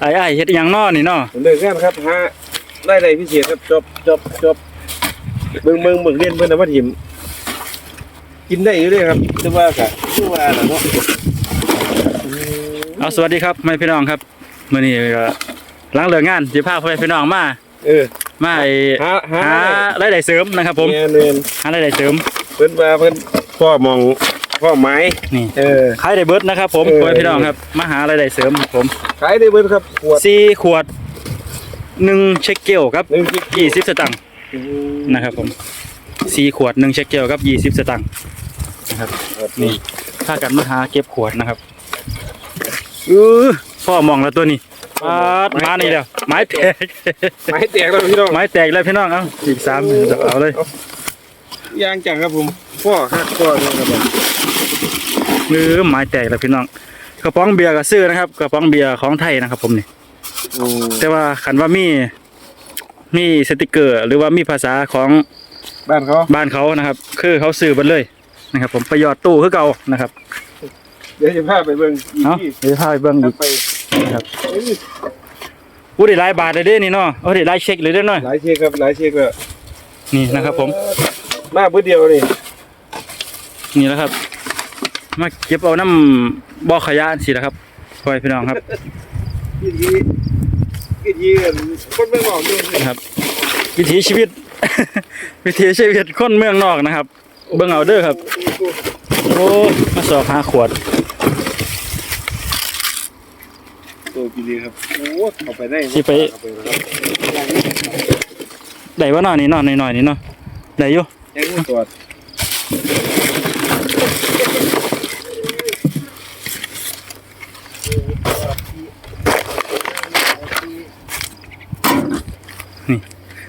ไอ้ไอ้ายเฮ็ดอิหยังน้อนี่น้อเลิกงานครับฮะได้ได้พิเศษครับจบจบจบเบิ่งเบิ่งเบิ่งเรียนเบิ่งนะว่าถิ่มกินได้อยู่เด้ครับแต่ว่ากะคือว่าน่ะเนาะเอาสวัสดีครับแม่พี่น้องครับมื้อนี้ก็หลังเลิกงานสิพาพ่อแม่พี่น้องมาเออ มาไอ้หาหา หารายได้เสริมนะครับผมแม่นเนินหารายได้เสริม เพิ่นว่าเพิ่นพ่อมอง พ่อไม้นี่เออ ขายได้เบิดนะครับผมเออพ่อแม่พี่น้องครับมาหารายได้เสริมครับผมขายได้เบิดครับขวด สี่ขวดหนึ่งเช็คเกลครับหนึ่งสิบยี่สิบสตางค์นะครับผมสี่ขวดหนึ่งเช็คเกลครับยี่สิบสตางค์นะครับนี่ถ้ากันมาหาเก็บขวดนะครับเออพ่อมองแล้วตัวนี้ปาดมานี่เดียวไม้แตก ไม้แตกแล้วพี่น้องไม้แตกแล้วพี่น้องเอาอีกสามเอาเลยยางจังครับผมพ่อครับพ่อเนี่ยครับผม หรือไม้แตกแล้วพี่น้องกระป๋องเบียร์ก็ซื้อนะครับกระป๋องเบียร์ของไทยนะครับ ผมนี่อืมแต่ว่าขันว่ามีมีสติกเกอร์ หรือว่ามีภาษาของบ้านเขาบ้านเขานะครับ คือเขาซื้อเบันเลยนะครับ ผมไปหยอดตู้คือเก่านะครับ เดี๋ยวจะพาไปเบิ่งอีกเอาที่เดี๋ยวพาไปเบิ้งอีกไปนะครับเอ้ยอู้ได้หลายบาทเลยเด้นี่เนาะเอาได้หลายเช็คเลยเด้อเนาะหลายเช็คครับหลายเช็คแล้วนี่นะครับ ผมมาเพื่อเดียวนี่นี่แหละครับ มาเก็บเอาน้ำบ่อขยะสินะครับพ่อแม่พี่น้องครับกี่ทีกี่ทีคนไม่บอกด้วยนะครับ วิถีชีวิต วิถีชีวิตคนเมืองนอกนะครับ เบิ่งเอาเด้อครับโอ้มาสอบหาขวดตัวกี่ทีครับโอ้เอาไปได้สิไปเอาไปนะครับได้ว่าน้อนี่เนาะหน่อยๆนี่เนาะได้อยู่ยังไม่ตรวจ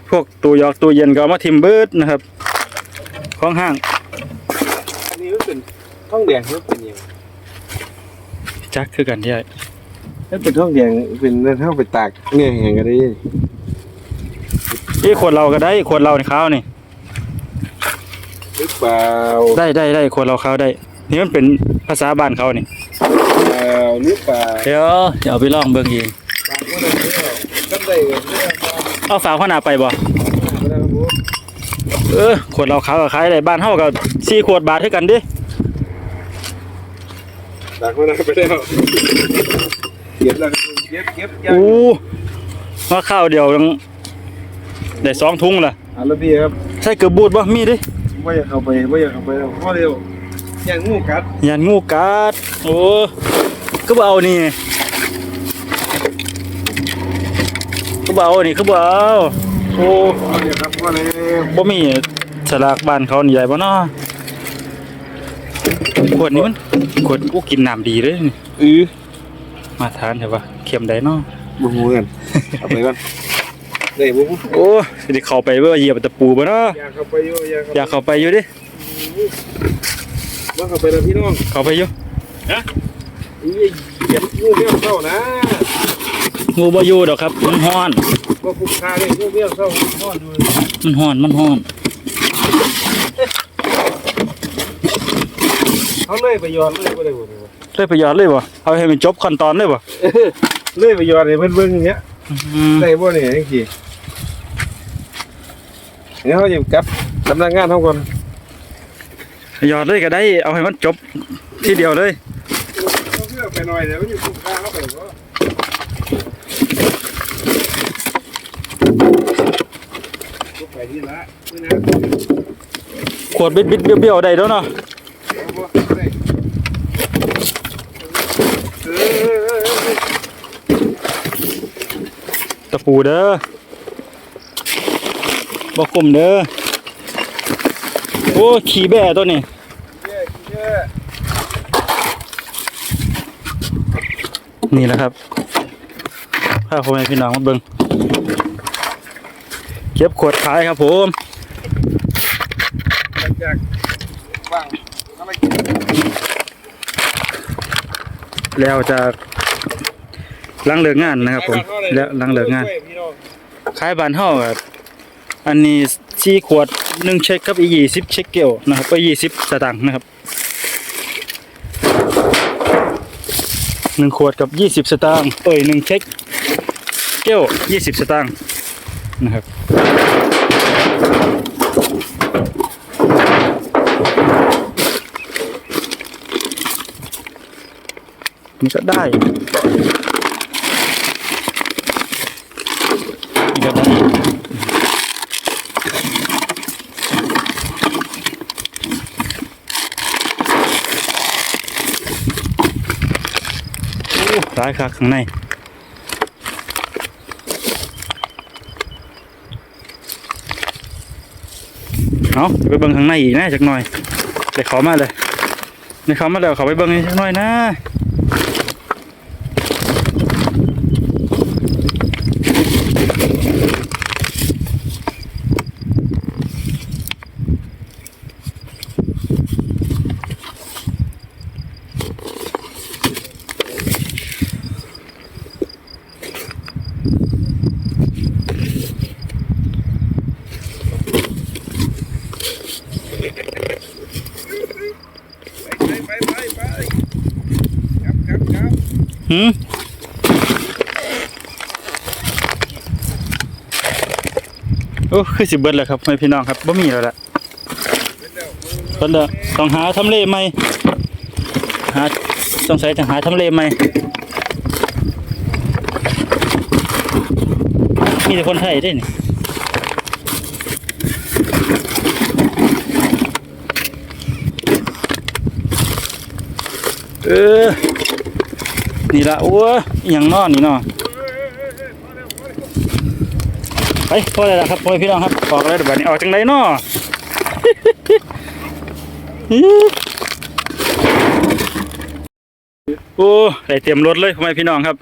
พวกตู้หยอกตู้เย็นก็เอามาทิมเบิดนะครับ ของห้างอันนี้มันเป็นท้องแดงหรือเป็นยังจักคือกันที่ไอ้มันเป็นท้องแดงเป็นเรื่องเท่าไปตากเนี่ยแห่งกันได้นี่ขวดเราก็ได้ขวดเราในข้าวนี่หรือเปล่าได้ได้ได้ขวดเราข้าวได้ นี่มันเป็นภาษาบ้านเขานี่เปล่าหรือเปล่าเดี๋ยวเดี๋ยวเอาไปลองเบิ่งเองตากคนละเรื่องก็ได้เรื่อง เอาฝาข้างหน้าไปบ่ก็ได้ครับผมเออขวดเราข้าวก็ขายได้บ้านเฮาก็สี่ขวดบาทเท่ากันเดิตากคนละไปแล้วเก็บแล้วเก็บเก็บยังอู้มาข้าวเดียวยังได้สองถุงละอะแล้วพี่ครับใส่เกือบบูดบ่มีดิไม่อยากเข้าไปไม่อยากเข้าไปแล้วพ่อเร็วอย่างงูกัดยันงูกัดโอ้ก็บ่เอานี่ บ่เอานี่ก็บ่เอาโอ้พ่อเร็วครับพ่อเร็วบ่มีฉลากบ้านเขานี่ใหญ่บ่เนาะขวดนี้มันขวดกูกินน้ำดีเลยนี่อือมาทานเถอะวะเค็มได้เนาะบุ้งกันเอาไปก่อนได้บุ้งโอ้สิเข้าไปเบ่เหยียบตะปูบ่เนาะอยากเข้าไปอยู่อยากอยากเข้าไปอยู่ดิว่าเข้าไปแล้วพี่น้องเข้าไปอยู่ อีเหยียบงูเลี้ยวเข้านะงูบ่อยู่ดอกครับ มันฮ้อนว่าคุ้มค่าเลยงูเลี้ยวเข้าพ่อดูมันฮ้อน มันฮ้อน เขาเลยไปย้อนเลยก็ได้หมดเลยเลยประหยัดเลยบ่เอาให้มันจบขั้นตอนเลยบ่เลยไปย้อนให้เพิ่นเบิ่งอย่างเงี้ยอืมได้บ่เนี่ยจังซี่เนี่ยเขาจะกลับสำนักงานเขาก่อนประหยัดเลยก็ได้ เอาให้มันจบทีเดียวเลย ชื่อไปหน่อยเดี๋ยวมันอยู่คุ้มค่าเข้าไปบ่ก็ไปที่ละนี่นะขวดบิดบิดเบี้ยวๆได้แล้วเนาะตะปูเด้อบ่คุมเด้อโอ้ขี้แบ่ตัวนี้เย้เย้ นี่แหละครับพาพ่อแม่พี่น้องมาเบิ่งเก็บขวดขายครับผมหลังจากว่างทำไมกินแล้วจากหลังเลิกงานนะครับผม แล้วหลังเลิกงานขายบานเฮาครับอันนี้สี่ขวดหนึ่งเช็คครับอียี่สิบเช็คเกลนะครับก็ยี่สิบสตางค์นะครับ หนึ่งขวดกับยี่สิบสตางค์เอ้ยหนึ่งเช็คเกลยี่สิบสตางค์นะครับนี่ก็ได้นี่ก็ได้โอ้ ร้ายคักข้างในเอาไปเบิ้งข้างในอีกนะจักหน่อยเดี๋ยวเขามาเลยเดี๋ยวเขามาแล้วเขาไปเบิ้งอีกจักหน่อยนะ หืมโอ้คือสิเบิดแล้วครับไม่พี่น้องครับบ่มีแล้วล่ะตอนเด้อต้องหาทำเลใหม่หาต้องใส่หาทำเลใหม่มีแต่คนไทยได้นี่เออ นี่ละโอ้ยอหย่างนอนนี่เนาะไปพอแล้วล่ะครับพ่อแม่พี่น้องครับออกแล้วเดี๋ยวบัดนี้ออกจังไดเนาะโอ้ได้เตรียมรถเลยพ่อแม่พี่น้องครับ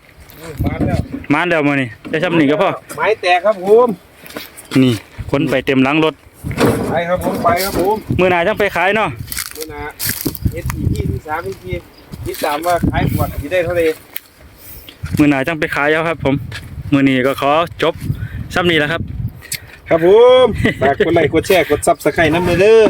มาแล้วมาแล้วมื้อนี้ได้ซ้ำนี่ก็พอไม้แตกครับผมนี่คนไปเต็มหลังรถไปครับผมไปครับผมมื้อหน้าจังไปขายเนาะเมื่อนะ เอสอีที่ที่สามที่ที่ที่สามว่าขายขวดที่ได้เท่าไหร่มื้อหน้าจังไปขายเอาครับ ผม มื้อนี้ก็ขอจบซ้ำนี้แหละครับ ครับผมฝากกดไลค์กดแชร์กดซับสไครต์น้ำเด้อ